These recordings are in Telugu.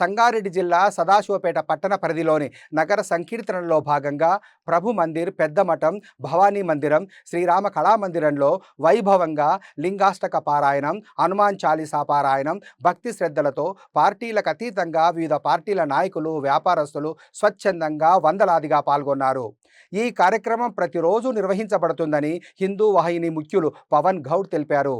సంగారెడ్డి జిల్లా సదాశివపేట పట్టణ పరిధిలోని నగర సంకీర్తనలో భాగంగా ప్రభు మందిర్ పెద్దమఠం భవానీ మందిరం శ్రీరామ కళామందిరంలో వైభవంగా లింగాష్టక పారాయణం హనుమాన్ చాలీసా పారాయణం భక్తి శ్రద్ధలతో పార్టీలకు అతీతంగా వివిధ పార్టీల నాయకులు వ్యాపారస్తులు స్వచ్ఛందంగా వందలాదిగా పాల్గొన్నారు. ఈ కార్యక్రమం ప్రతిరోజు నిర్వహించబడుతుందని హిందూ వాహిని ముఖ్యులు పవన్ గౌడ్ తెలిపారు.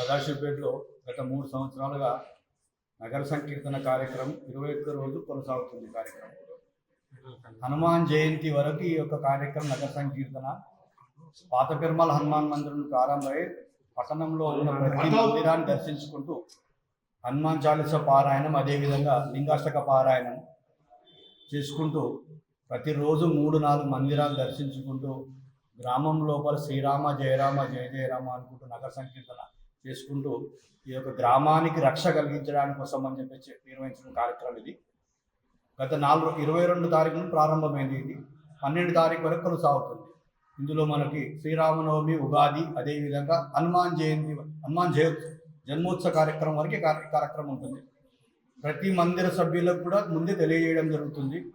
సదాశివపేటలో గత మూడు సంవత్సరాలుగా నగర సంకీర్తన కార్యక్రమం ఇరవై ఒక్క రోజు కొనసాగుతుంది కార్యక్రమం. హనుమాన్ జయంతి వరకు ఈ యొక్క కార్యక్రమం నగర సంకీర్తన పాత పెరుమల హనుమాన్ మందిరం ప్రారంభమై పట్టణంలో ఉన్న ప్రతి మందిరాన్ని దర్శించుకుంటూ హనుమాన్ చాలీస పారాయణం అదేవిధంగా లింగాష్టక పారాయణం చేసుకుంటూ ప్రతిరోజు మూడు నాలుగు మందిరాలు దర్శించుకుంటూ గ్రామం లోపల శ్రీరామ జయరామ జయ జయరామ అనుకుంటూ నగర సంకీర్తన చేసుకుంటూ ఈ యొక్క గ్రామానికి రక్ష కలిగించడానికి కోసం అని చెప్పి నిర్వహించిన కార్యక్రమం ఇది. గత నాలుగు ఇరవై రెండు తారీఖున ప్రారంభమైంది ఇది. పన్నెండు తారీఖు వరకు కొనసాగుతుంది. ఇందులో మనకి శ్రీరామనవమి ఉగాది అదేవిధంగా హనుమాన్ జయంతి హనుమాన్ జయంతి జన్మోత్సవ కార్యక్రమం వరకు కార్య- కార్యక్రమం ఉంటుంది. ప్రతి మందిర సభ్యులకు కూడా ముందే తెలియజేయడం జరుగుతుంది.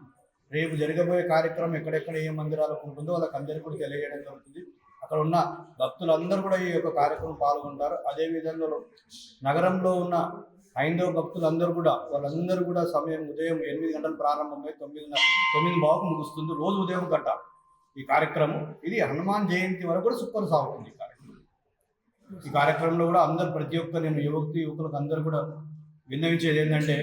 రేపు జరగబోయే కార్యక్రమం ఎక్కడెక్కడ ఏ మందిరాలకు ఉంటుందో వాళ్ళకి అందరికీ కూడా తెలియజేయడం జరుగుతుంది. అక్కడ ఉన్న భక్తులందరూ కూడా ఈ యొక్క కార్యక్రమం పాల్గొంటారు. అదేవిధంగా నగరంలో ఉన్న హైందవ భక్తులందరూ కూడా వాళ్ళందరూ కూడా సమయం ఉదయం ఎనిమిది గంటలు ప్రారంభమై తొమ్మిది తొమ్మిది బాగు ముగుస్తుంది. రోజు ఉదయం గంట ఈ కార్యక్రమం. ఇది హనుమాన్ జయంతి వరకు కూడా కొనసాగుతుంది ఈ కార్యక్రమం. ఈ కార్యక్రమంలో కూడా అందరు ప్రతి ఒక్క నేను యువతి యువకులకు అందరూ కూడా విన్నవించేది ఏంటంటే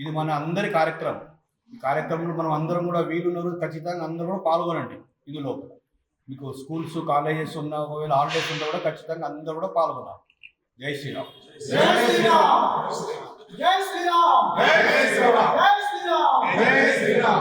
ఇది మన అందరి కార్యక్రమం. ఈ కార్యక్రమంలో మనం అందరం కూడా వీలున్నారు ఖచ్చితంగా అందరూ కూడా పాల్గొనండి. ఇందులో మీకు స్కూల్స్ కాలేజెస్ ఉన్నా ఒకవేళ హాలిడేస్ ఉన్నా కూడా ఖచ్చితంగా అందరూ కూడా పాల్గొనాలి జై శ్రీరామ్ జై శ్రీరామ్ జై శ్రీరామ్ జై శ్రీరామ్